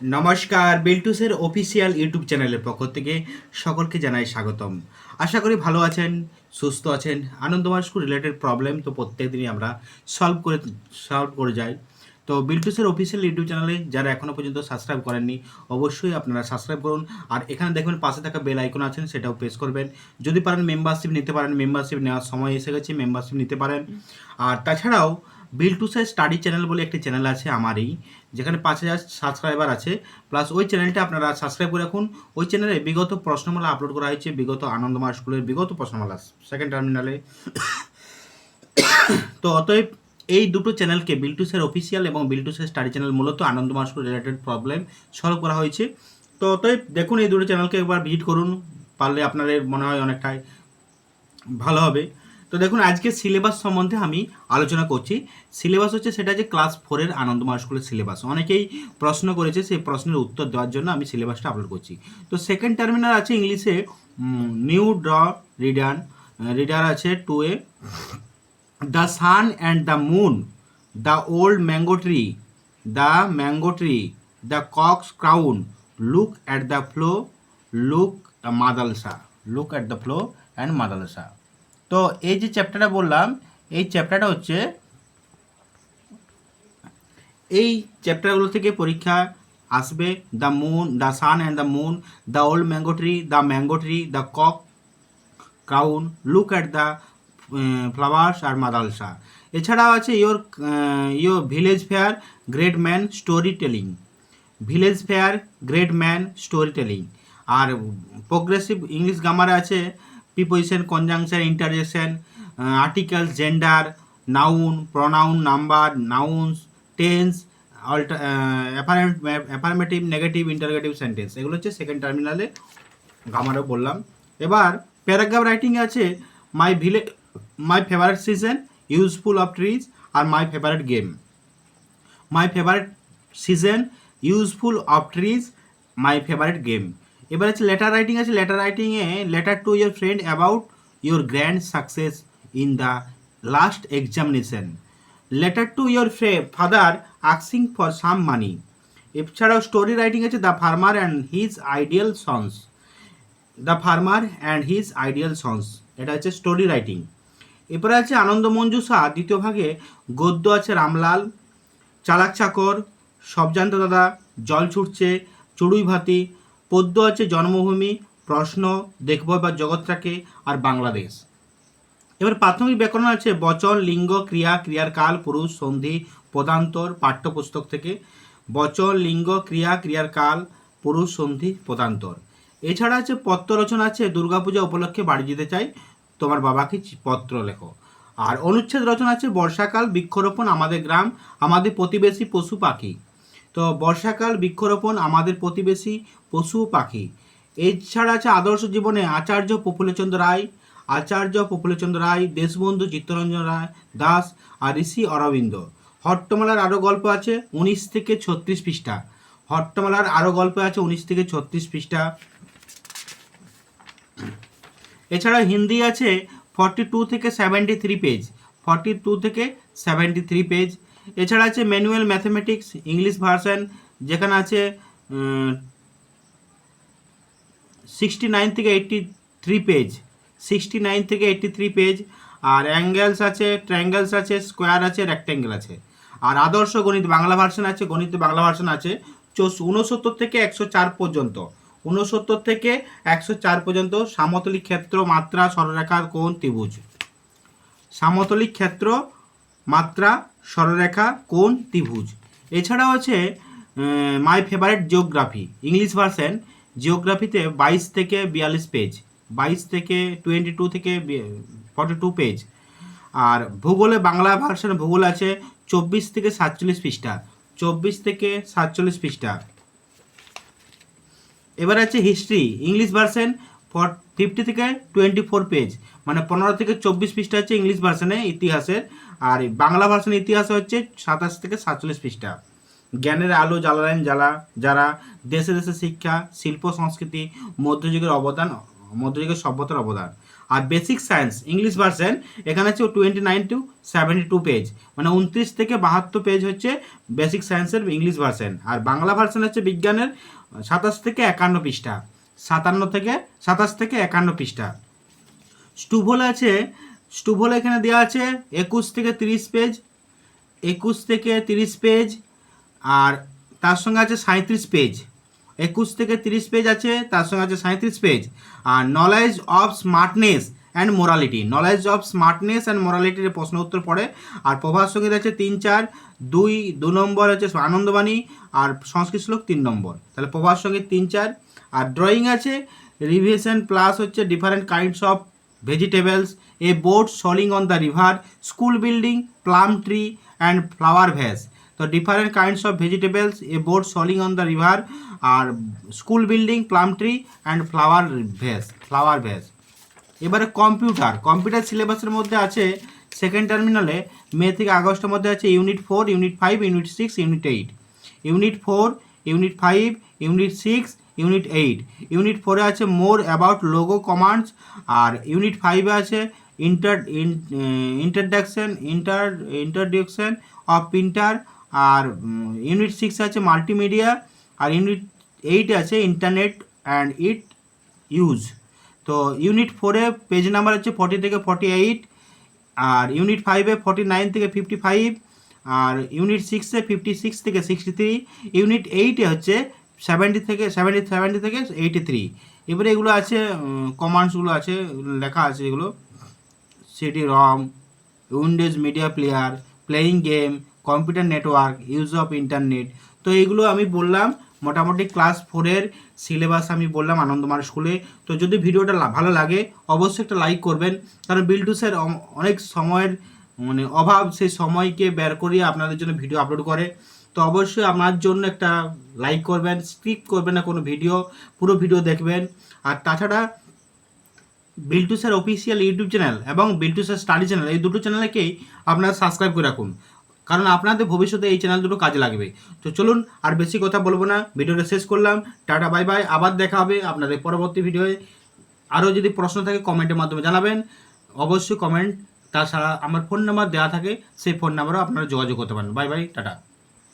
নমস্কার, বিল্টুসের official YouTube চ্যানেলের পক্ষ থেকে সকলকে জানাই স্বাগতম। আশা করি ভালো আছেন, সুস্থ আছেন আনন্দমাস্কু রিলেটেড প্রবলেম তো প্রত্যেক দিনই আমরা সলভ করে সলভ করে যাই। তো বিল্টুসের অফিসিয়াল ইউটিউব চ্যানেলে যারা এখনও পর্যন্ত সাবস্ক্রাইব করেননি, অবশ্যই আপনারা সাবস্ক্রাইব করুন। আর এখানে দেখবেন পাশে থাকা বেল আইকন আছেন, সেটাও প্রেস করবেন। যদি পারেন মেম্বারশিপ নিতে পারেন মেম্বারশিপ নেওয়ার সময় এসে গেছে মেম্বারশিপ নিতে পারেন। আর তাছাড়াও বিল্টুসের স্টাডি চ্যানেল বলে একটি চ্যানেল আছে আমারই, যেখানে পাঁচ হাজার সাবস্ক্রাইবার আছে। প্লাস ওই চ্যানেলটা আপনারা সাবস্ক্রাইব করে রাখুন। ওই চ্যানেলে বিগত প্রশ্নমালা আপলোড করা হয়েছে, বিগত আনন্দমা স্কুলের বিগত প্রশ্নমালা সেকেন্ড টার্মিনালে তো অতএব এই দুটো চ্যানেলকে বিল্টুসের অফিসিয়াল এবং বিল্টুসের স্টাডি চ্যানেল মূলত আনন্দমা স্কুল রিলেটেড প্রবলেম সলভ করা হয়েছে। তো অতএব দেখুন এই দুটো চ্যানেলকে একবার ভিজিট করুন, পারলে আপনাদের মনে হয় অনেকটাই ভালো হবে। তো দেখুন, আজকে সিলেবাস সম্বন্ধে আমি আলোচনা করছি। সিলেবাস হচ্ছে সেটা যে ক্লাস ফোরের আনন্দমার স্কুলের সিলেবাস অনেকেই প্রশ্ন করেছে সেই প্রশ্নের উত্তর দেওয়ার জন্য আমি সিলেবাসটা আপলোড করছি। তো সেকেন্ড টার্মিনাল আছে ইংলিশে নিউ ড্র রিডার রিডার আছে to a the sun and the moon the old mango tree the mango tree the cocks crown look at the flow look Madalsa look at the flow and Madalsa তো এই যে চ্যাপ্টারটা বললাম, এই চ্যাপ্টারটা হচ্ছে এই চ্যাপ্টারগুলো থেকে পরীক্ষা আসবে the moon the sun and the moon the old mango tree the mango tree the cock crown look at the flowers আর মাদালসা এছাড়াও আছে your your village fair great man story telling village fair great man story telling R progressive English গ্রামারে আছে preposition conjunction interjection articles gender noun pronoun number nouns tense alter affirmative negative interrogative sentence এগুলো হচ্ছে second টার্মিনালে গ্রামারে বললাম। এবার paragraph writing আছে my vill my favourite season useful of trees R my favourite game my favourite season useful of trees my favourite game এবার হচ্ছে letter writing আছে letter রাইটিংয়ে letter to your friend about your grand success in the last examination letter to your Fry father আক্সিং for some money এছাড়াও story writing আছে the farmer and his ideal sons the farmer and his ideal sons এটা হচ্ছে story writing এরপরে আছে আনন্দ মঞ্জুষা, দ্বিতীয় ভাগে গদ্য আছে রামলাল, চালাক চাকর সব জানতো দাদা, জল ছুটছে চড়ুই ভাতি পদ্য আছে জন্মভূমি, প্রশ্ন দেখব বা জগৎটাকে আর বাংলাদেশ। এবার প্রাথমিক ব্যাকরণ আছে বচন, লিঙ্গ, ক্রিয়া, ক্রিয়ার কাল, পুরুষ, সন্ধি, পদান্তর, পাঠ্যপুস্তক থেকে। বচন, লিঙ্গ, ক্রিয়া, ক্রিয়ার কাল, পুরুষ, সন্ধি, পদান্তর। এছাড়া আছে পত্র রচনা আছে, দুর্গাপূজা উপলক্ষে বাড়ি যেতে চাই, তোমার বাবাকে পত্র লেখো। আর অনুচ্ছেদ রচনা আছে, বর্ষাকাল, বৃক্ষরোপণ, আমাদের গ্রাম, আমাদের প্রতিবেশী পশু পাখি। তো বর্ষাকাল, বৃক্ষরোপণ, আমাদের প্রতিবেশী, পশু, পাখি। এছাড়া আছে আদর্শ জীবনে আচার্য প্রফুল্লচন্দ্র রায়, আচার্য প্রফুল্লচন্দ্র রায়, দেশবন্ধু চিত্তরঞ্জন রায়, দাস আর ঋষি অরবিন্দ। হট্টমালার আরও গল্প আছে উনিশ থেকে ছত্রিশ পৃষ্ঠা। হট্টমালার আরও গল্প আছে উনিশ থেকে ছত্রিশ পৃষ্ঠা। এছাড়া হিন্দি আছে ফর্টি টু থেকে seventy three page forty two থেকে সেভেন্টি থ্রি পেজ এছাড়া আছে ম্যানুয়াল ম্যাথমেটিক্স ইংলিশ ভার্সান যেখানে আছে সিক্সটি নাইন থেকে eighty three page sixty nine থেকে এইট্টি থ্রি পেজ আর অ্যাঙ্গেলস আছে ট্রায়াঙ্গেলস আছে স্কোয়ার আছে রেক্ট্যাঙ্গেল আছে। আর আদর্শ গণিত, বাংলা ভার্সন আছে, গণিত বাংলা ভার্সন আছে চৌষ উনসত্তর থেকে একশো চার পর্যন্ত। উনসত্তর থেকে একশো চার পর্যন্ত, সামতলিক ক্ষেত্র, মাত্রা, সরলরেখার কোণ, ত্রিভুজ। সামতলিক ক্ষেত্র মাত্রা সরলরেখা কোণ, ত্রিভুজ। এছাড়াও আছে my favourite geography English version জিওগ্রাফিতে বাইশ থেকে বিয়াল্লিশ পেজ বাইশ থেকে টোয়েন্টি টু থেকে ফর্টি টু পেজ আর ভূগোলে, বাংলা ভার্সন ভূগোল আছে চব্বিশ থেকে সাতচল্লিশ পৃষ্ঠা, চব্বিশ থেকে সাতচল্লিশ পৃষ্ঠা। এবার আছে history English version for fifty থেকে টোয়েন্টি ফোর পেজ মানে পনেরো থেকে চব্বিশ পৃষ্ঠা হচ্ছে ইংলিশ ভার্সনে ইতিহাসের, আর বাংলা ভার্সনে ইতিহাসে হচ্ছে সাতাশ থেকে সাতচল্লিশ পৃষ্ঠা। জ্ঞানের আলো, জ্বালালেন যারা যারা দেশে দেশে শিক্ষা, শিল্প, সংস্কৃতি, মধ্যযুগের অবদান, মধ্যযুগের সভ্যতার অবদান। আর বেসিক সায়েন্স ইংলিশ ভার্সন এখানে হচ্ছে twenty nine to seventy two page মানে উনত্রিশ থেকে বাহাত্তর পেজ হচ্ছে বেসিক সায়েন্সের ইংলিশ ভার্সন আর বাংলা ভার্সন হচ্ছে বিজ্ঞানের সাতাশ থেকে একান্ন পৃষ্ঠা। সাতান্ন থেকে সাতাশ থেকে একান্ন পৃষ্ঠা। স্টুভল আছে, স্টুভল এখানে দেওয়া আছে একুশ থেকে তিরিশ পেজ, একুশ থেকে তিরিশ পেজ, আর তার সঙ্গে আছে সাঁত্রিশ পেজ। একুশ থেকে তিরিশ পেজ আছে, তার সঙ্গে আছে সাঁত্রিশ page. R knowledge of smartness and morality knowledge of smartness and মোরালিটির প্রশ্ন উত্তর পড়ে। আর প্রভাস সংগীত আছে তিন চার, দুই, দু নম্বর হচ্ছে আনন্দবাণী, আর সংস্কৃত শ্লোক তিন নম্বর। তাহলে প্রভাস সংগীত তিন চার আর ড্রয়িং আছে রিভিশন প্লাস হচ্ছে different kinds of vegetables a boat sailing on the river school building plum tree and flower vase তো different kinds of vegetables a boat sailing on the river R school building plum tree and flower vase flower vase এবারে computer computer সিলেবাসের মধ্যে আছে second টার্মিনালে মে থেকে আগস্টের মধ্যে আছে unit four unit five unit six unit eight unit four unit five unit six unit eight. Unit ফোরে আছে মোর অ্যাবাউট লোগো কমান্ডস, আর ইউনিট ফাইভে আছে inter introduction, inter introduction of printer, R unit six আছে multimedia, আর unit eight আছে internet and it use. তো unit ফোরে পেজ নাম্বার হচ্ছে ফর্টি থেকে ফর্টি এইট, আর ইউনিট ফাইভে ফর্টি নাইন থেকে ফিফটি ফাইভ, আর ইউনিট সিক্সে ফিফটি সিক্স থেকে সিক্সটি থ্রি। ইউনিট এইটে হচ্ছে সেভেন্টি থেকে সেভেন্টি সেভেন্টি থেকে এইটি থ্রি এবারে এগুলো আছে কমান্ডসগুলো আছে, লেখা আছে এগুলো। CD ROM Windows Media Player playing game computer network use of internet তো এইগুলো আমি বললাম, মোটামুটি ক্লাস ফোরের সিলেবাস আমি বললাম আনন্দমার স্কুলে। তো যদি ভিডিওটা ভালো লাগে, অবশ্যই একটা লাইক করবেন। কারণ অম- অনেক সময়ের মানে অভাব সেই সময়কে বের করিয়ে আপনাদের জন্য ভিডিও আপলোড করে। তো অবশ্যই আমার জন্য একটা লাইক করবেন স্কিপ করবেন না কোনো ভিডিও পুরো ভিডিও দেখবেন। আর তাছাড়া Biltu sir official YouTube channel এবং বিল্টু স্যার স্টাডি চ্যানেল এই দুটো চ্যানেলকেই আপনারা সাবস্ক্রাইব করে রাখুন। কারণ আপনাদের ভবিষ্যতে এই চ্যানেল দুটো কাজে লাগবে। তো চলুন আর বেশি কথা বলব না, ভিডিওটা শেষ করলাম। টাটা বাই বাই আবার দেখা হবে আপনাদের পরবর্তী ভিডিওয়ে আরও যদি প্রশ্ন থাকে কমেন্টের মাধ্যমে জানাবেন। অবশ্যই কমেন্ট তাছাড়া আমার ফোন নাম্বার দেওয়া থাকে, সেই ফোন নাম্বারও আপনারা যোগাযোগ করতে পারেন। Bye bye tata.